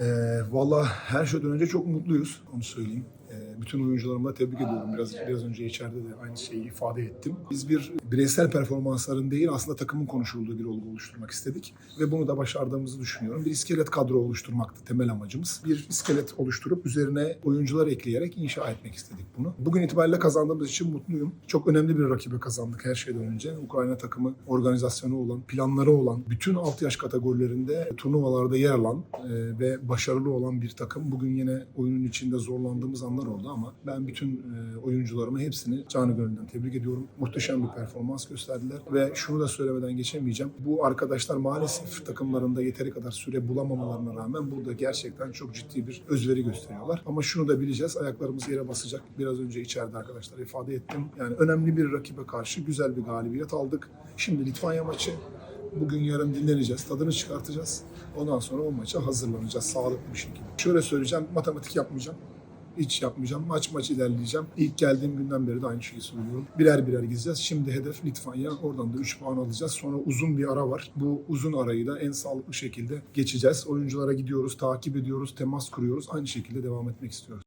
Ee, Valla her şeyden önce çok mutluyuz. Onu söyleyeyim. Bütün oyuncularıma da tebrik ediyorum. Biraz biraz önce içeride de aynı şeyi ifade ettim. Biz bir bireysel performansların değil aslında takımın konuşulduğu bir olgu oluşturmak istedik. Ve bunu da başardığımızı düşünüyorum. Bir iskelet kadro oluşturmaktı temel amacımız. Bir iskelet oluşturup üzerine oyuncular ekleyerek inşa etmek istedik bunu. Bugün itibariyle kazandığımız için mutluyum. Çok önemli bir rakibe kazandık her şeyden önce. Ukrayna takımı organizasyonu olan, planları olan, bütün alt yaş kategorilerinde turnuvalarda yer alan e, ve başarılı olan bir takım. Bugün yine oyunun içinde zorlandığımız anlar oldu ama ben bütün e, oyuncularımı hepsini canı gönülden tebrik ediyorum. Muhteşem bir performans gösterdiler ve şunu da söylemeden geçemeyeceğim. Bu arkadaşlar maalesef takımlarında yeteri kadar süre bulamamalarına rağmen burada gerçekten çok ciddi bir özveri gösteriyorlar. Ama şunu da bileceğiz. Ayaklarımız yere basacak. Biraz önce içeride arkadaşlar ifade ettim. Yani önemli bir rakibe karşı güzel bir galibiyet aldık. Şimdi Litvanya maçı. Bugün yarın dinleneceğiz, tadını çıkartacağız. Ondan sonra o maça hazırlanacağız sağlıklı bir şekilde. Şöyle söyleyeceğim, matematik yapmayacağım. Hiç yapmayacağım. Maç maç ilerleyeceğim. İlk geldiğim günden beri de aynı şeyi söylüyorum. Birer birer gideceğiz. Şimdi hedef Litvanya. Oradan da 3 puan alacağız. Sonra uzun bir ara var. Bu uzun arayı da en sağlıklı şekilde geçeceğiz. Oyunculara gidiyoruz, takip ediyoruz, temas kuruyoruz. Aynı şekilde devam etmek istiyoruz.